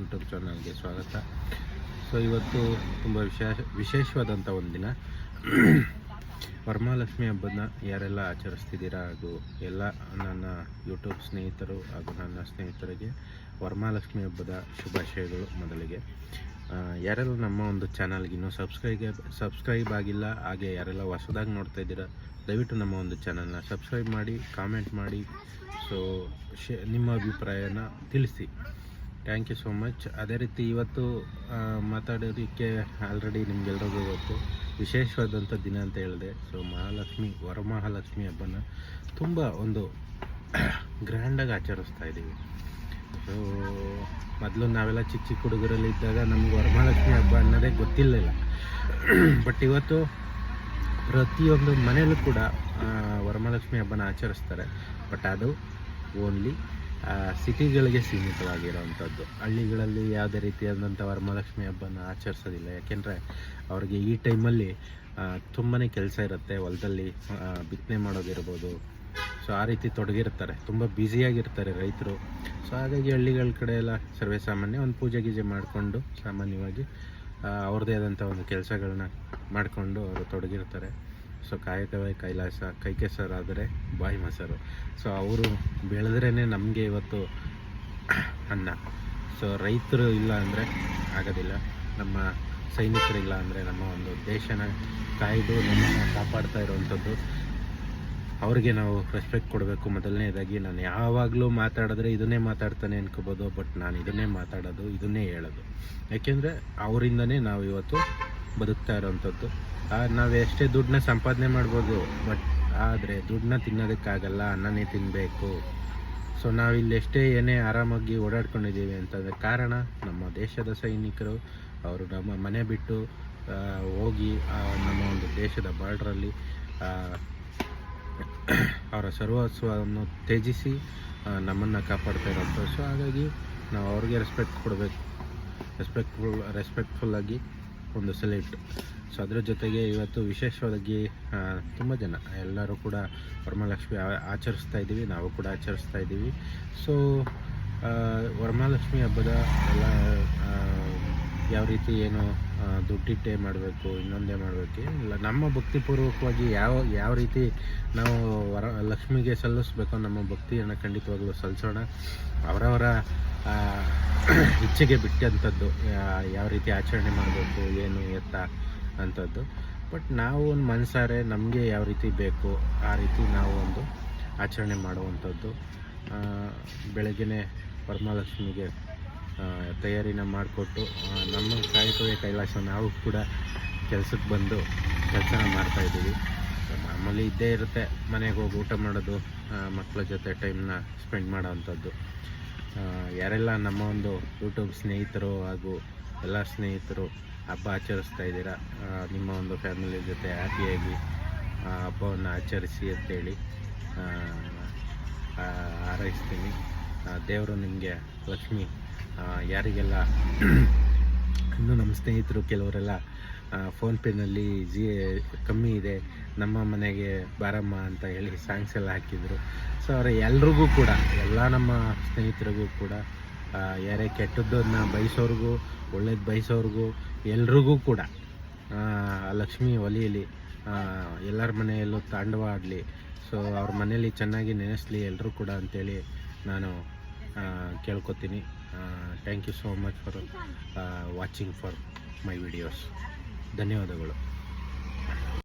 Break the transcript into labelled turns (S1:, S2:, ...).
S1: YouTube ಚಾನಲ್ಗೆ ಸ್ವಾಗತ. So ಇವತ್ತು ತುಂಬ ವಿಶೇಷ ವಿಶೇಷವಾದಂಥ ಒಂದು ದಿನ. ವರಮಹಾಲಕ್ಷ್ಮಿ ಹಬ್ಬನ ಯಾರೆಲ್ಲ ಆಚರಿಸ್ತಿದ್ದೀರಾ ಹಾಗೂ ಎಲ್ಲ ನನ್ನ ಯೂಟ್ಯೂಬ್ ಸ್ನೇಹಿತರು ಹಾಗೂ ನನ್ನ ಸ್ನೇಹಿತರಿಗೆ ವರಮಹಾಲಕ್ಷ್ಮಿ ಹಬ್ಬದ ಶುಭಾಶಯಗಳು ಮೊದಲಿಗೆ. ಯಾರೆಲ್ಲ ನಮ್ಮ ಒಂದು ಚಾನಲ್ಗೆ ಇನ್ನೂ ಸಬ್ಸ್ಕ್ರೈಬ್ ಸಬ್ಸ್ಕ್ರೈಬ್ ಆಗಿಲ್ಲ, ಹಾಗೆ ಯಾರೆಲ್ಲ ಹೊಸದಾಗಿ ನೋಡ್ತಾ ಇದ್ದೀರಾ, ದಯವಿಟ್ಟು ನಮ್ಮ ಒಂದು ಚಾನಲ್ನ ಸಬ್ಸ್ಕ್ರೈಬ್ ಮಾಡಿ, ಕಾಮೆಂಟ್ ಮಾಡಿ. ಸೊ ಶೇ, ನಿಮ್ಮ ಅಭಿಪ್ರಾಯನ ತಿಳಿಸಿ. ಥ್ಯಾಂಕ್ ಯು ಸೋ ಮಚ್ ಅದೇ ರೀತಿ ಇವತ್ತು ಮಾತಾಡೋದಕ್ಕೆ ಆಲ್ರೆಡಿ ನಿಮಗೆಲ್ರಿಗೂ ಗೊತ್ತು. ವಿಶೇಷವಾದಂಥ ದಿನ ಅಂತ ಹೇಳಿದೆ. ಸೊ ಮಹಾಲಕ್ಷ್ಮಿ, ವರಮಹಾಲಕ್ಷ್ಮಿ ಹಬ್ಬನ ತುಂಬ ಒಂದು ಗ್ರ್ಯಾಂಡಾಗಿ ಆಚರಿಸ್ತಾ ಇದ್ದೀವಿ. ಸೊ ಮೊದಲು ನಾವೆಲ್ಲ ಚಿಕ್ಕ ಚಿಕ್ಕ ಹುಡುಗರಲ್ಲಿ ಇದ್ದಾಗ ನಮ್ಗೆ ವರಮಹಾಲಕ್ಷ್ಮಿ ಹಬ್ಬ ಅನ್ನೋದೇ ಗೊತ್ತಿರಲಿಲ್ಲ. ಬಟ್ ಇವತ್ತು ಪ್ರತಿಯೊಂದು ಮನೆಯಲ್ಲೂ ಕೂಡ ವರಮಹಾಲಕ್ಷ್ಮಿ ಹಬ್ಬನ ಆಚರಿಸ್ತಾರೆ. ಬಟ್ ಅದು ಓನ್ಲಿ ಸಿಟಿಗಳಿಗೆ ಸೀಮಿತವಾಗಿರೋವಂಥದ್ದು. ಹಳ್ಳಿಗಳಲ್ಲಿ ಯಾವುದೇ ರೀತಿಯಾದಂಥ ವರಮಹಾಲಕ್ಷ್ಮಿ ಹಬ್ಬನ ಆಚರಿಸೋದಿಲ್ಲ. ಯಾಕೆಂದರೆ ಅವ್ರಿಗೆ ಈ ಟೈಮಲ್ಲಿ ತುಂಬಾ ಕೆಲಸ ಇರುತ್ತೆ. ಹೊಲದಲ್ಲಿ ಬಿತ್ತನೆ ಮಾಡೋದಿರ್ಬೋದು. ಸೊ, ಆ ರೀತಿ ತೊಡಗಿರ್ತಾರೆ. ತುಂಬ ಬ್ಯುಸಿಯಾಗಿರ್ತಾರೆ ರೈತರು. ಸೊ, ಹಾಗಾಗಿ ಹಳ್ಳಿಗಳ ಕಡೆ ಎಲ್ಲ ಸರ್ವೇ ಸಾಮಾನ್ಯ. ಒಂದು ಪೂಜೆ ಗೀಜೆ ಮಾಡಿಕೊಂಡು ಸಾಮಾನ್ಯವಾಗಿ ಅವ್ರದೇ ಅವ್ರದ್ದೇ ಆದಂಥ ಒಂದು ಕೆಲಸಗಳನ್ನ ಮಾಡಿಕೊಂಡು ಅವರು ತೊಡಗಿರ್ತಾರೆ. ಸೊ ಕಾಯಕವೇ ಕೈಲಾಸ ಕೈ ಕೆಸರಾದರೆ ಬಾಯಿ ಮೊಸರು. ಸೊ ಅವರು ಬೆಳೆದ್ರೇ ನಮಗೆ ಇವತ್ತು ಅನ್ನ. ಸೊ ರೈತರು ಇಲ್ಲ ಅಂದರೆ ಆಗೋದಿಲ್ಲ. ನಮ್ಮ ಸೈನಿಕರಿಲ್ಲ ಅಂದರೆ ನಮ್ಮ ಒಂದು ದೇಶನ ಕಾಯ್ದು ನಮ್ಮನ್ನು ಕಾಪಾಡ್ತಾ ಇರುವಂಥದ್ದು. ಅವ್ರಿಗೆ ನಾವು ರೆಸ್ಪೆಕ್ಟ್ ಕೊಡಬೇಕು. ಮೊದಲನೇದಾಗಿ ನಾನು ಯಾವಾಗಲೂ ಮಾತಾಡಿದ್ರೆ ಇದನ್ನೇ ಮಾತಾಡ್ತಾನೆ ಅನ್ಕೋಬೋದು. ಬಟ್ ನಾನು ಇದನ್ನೇ ಮಾತಾಡೋದು, ಇದನ್ನೇ ಹೇಳೋದು. ಯಾಕೆಂದರೆ ಅವರಿಂದನೇ ನಾವು ಇವತ್ತು ಬದುಕ್ತಾ ಇರೋವಂಥದ್ದು. ನಾವು ಎಷ್ಟೇ ದುಡ್ಡನ್ನ ಸಂಪಾದನೆ ಮಾಡ್ಬೋದು ಬಟ್ ಆದರೆ ದುಡ್ಡನ್ನ ತಿನ್ನೋದಕ್ಕಾಗಲ್ಲ, ಅನ್ನನೇ ತಿನ್ನಬೇಕು ಸೊ ನಾವಿಲ್ಲಿ ಎಷ್ಟೇ ಏನೇ ಆರಾಮಾಗಿ ಓಡಾಡ್ಕೊಂಡಿದ್ದೀವಿ ಅಂತಂದರೆ ಕಾರಣ ನಮ್ಮ ದೇಶದ ಸೈನಿಕರು, ಅವರು ನಮ್ಮ ಮನೆ ಬಿಟ್ಟು ಹೋಗಿ ನಮ್ಮ ಒಂದು ದೇಶದ ಬಾರ್ಡ್ರಲ್ಲಿ ಅವರ ಸರ್ವಸ್ವವನ್ನು ತ್ಯಜಿಸಿ ನಮ್ಮನ್ನು ಕಾಪಾಡ್ತಾ ಇರೋದು. ಸೊ ಹಾಗಾಗಿ ನಾವು ಅವ್ರಿಗೆ ರೆಸ್ಪೆಕ್ಟ್ ಕೊಡಬೇಕು. ರೆಸ್ಪೆಕ್ಟ್ಫುಲ್ ರೆಸ್ಪೆಕ್ಟ್ಫುಲ್ಲಾಗಿ ಒಂದು ಸೆಲೆಕ್ಟ್ ಸೊ ಅದರ ಜೊತೆಗೆ ಇವತ್ತು ವಿಶೇಷವಾಗಿ ತುಂಬ ಜನ, ಎಲ್ಲರೂ ಕೂಡ ವರಮಹಾಲಕ್ಷ್ಮಿ ಆಚರಿಸ್ತಾ ಇದ್ದೀವಿ ನಾವು ಕೂಡ ಆಚರಿಸ್ತಾ ಇದ್ದೀವಿ ಸೊ ವರಮಹಾಲಕ್ಷ್ಮಿ ಹಬ್ಬದ ಎಲ್ಲ ಯಾವ ರೀತಿ ಏನು ದುಡ್ಡಿಟ್ಟೆ ಮಾಡಬೇಕು ಇನ್ನೊಂದೇ ಮಾಡಬೇಕು. ಇಲ್ಲ ನಮ್ಮ ಭಕ್ತಿಪೂರ್ವಕವಾಗಿ ಯಾವ ಯಾವ ರೀತಿ ನಾವು ವರ ಲಕ್ಷ್ಮಿಗೆ ಸಲ್ಲಿಸ್ಬೇಕು ನಮ್ಮ ಭಕ್ತಿಯನ್ನು ಖಂಡಿತವಾಗಲೂ ಸಲ್ಲಿಸೋಣ. ಅವರವರ ಇಚ್ಛೆಗೆ ಬಿಟ್ಟಂಥದ್ದು ಯಾವ ರೀತಿ ಆಚರಣೆ ಮಾಡಬೇಕು ಏನು ಎತ್ತ ಅಂಥದ್ದು. ಬಟ್ ನಾವು ಒಂದು ಮನಸಾರೆ ನಮಗೆ ಯಾವ ರೀತಿ ಬೇಕು ಆ ರೀತಿ ನಾವು ಒಂದು ಆಚರಣೆ ಮಾಡುವಂಥದ್ದು. ಆ, ಬೆಳಗ್ಗೆನೆ ವರಮಹಾಲಕ್ಷ್ಮಿಗೆ ತಯಾರಿನ ಮಾಡಿಕೊಟ್ಟು ನಮ್ಮ ಕಾಯಕವೇ ಕೈಲಾಸ ನಾವು ಕೂಡ ಕೆಲಸಕ್ಕೆ ಬಂದು ಕೆಲಸನ ಮಾಡ್ತಾಯಿದ್ದೀವಿ ಮಾಮೂಲಿ ಇದ್ದೇ ಇರುತ್ತೆ, ಮನೆಗೆ ಹೋಗಿ ಊಟ ಮಾಡೋದು ಮಕ್ಕಳ ಜೊತೆ ಟೈಮ್ನ ಸ್ಪೆಂಡ್ ಮಾಡೋ ಅಂಥದ್ದು ಯಾರೆಲ್ಲ ನಮ್ಮ ಒಂದು ಯೂಟ್ಯೂಬ್ ಸ್ನೇಹಿತರು ಹಾಗೂ ಎಲ್ಲ ಸ್ನೇಹಿತರು ಹಬ್ಬ ಆಚರಿಸ್ತಾ ಇದ್ದೀರಾ ನಿಮ್ಮ ಒಂದು ಫ್ಯಾಮಿಲಿ ಜೊತೆ ಹ್ಯಾಪಿಯಾಗಿ ಹಬ್ಬವನ್ನು ಆಚರಿಸಿ ಅಂತೇಳಿ ಹಾರೈಸ್ತೀನಿ. ದೇವರು ನಿಮಗೆ ಲಕ್ಷ್ಮಿ ಯಾರಿಗೆಲ್ಲ ಇನ್ನೂ ನಮ್ಮ ಸ್ನೇಹಿತರು ಕೆಲವರೆಲ್ಲ ಫೋನ್ಪೇನಲ್ಲಿ ಜಿ ಕಮ್ಮಿ ಇದೆ, ನಮ್ಮ ಮನೆಗೆ ಬಾರಮ್ಮ ಅಂತ ಹೇಳಿ ಸಾಂಗ್ಸ್ ಎಲ್ಲ ಹಾಕಿದರು. ಸೊ ಅವರ, ಎಲ್ರಿಗೂ ಕೂಡ, ಎಲ್ಲ ನಮ್ಮ ಸ್ನೇಹಿತರಿಗೂ ಕೂಡ ಯಾರೇ ಕೆಟ್ಟದ್ದನ್ನ ಬಯಸೋರ್ಗೂ, ಒಳ್ಳೇದು ಬಯಸೋರ್ಗೂ, ಎಲ್ರಿಗೂ ಕೂಡ ಲಕ್ಷ್ಮಿ ಒಲಿಯಲಿ ಎಲ್ಲರ ಮನೆಯಲ್ಲೂ ತಾಂಡವ ಆಡಲಿ. ಸೊ ಅವ್ರ ಮನೇಲಿ ಚೆನ್ನಾಗಿ ನೆನೆಸ್ಲಿ ಎಲ್ಲರೂ ಕೂಡ ಅಂತೇಳಿ ನಾನು ಕೇಳ್ಕೊತೀನಿ. Thank you so much for watching for my videos ಧನ್ಯವಾದಗಳು.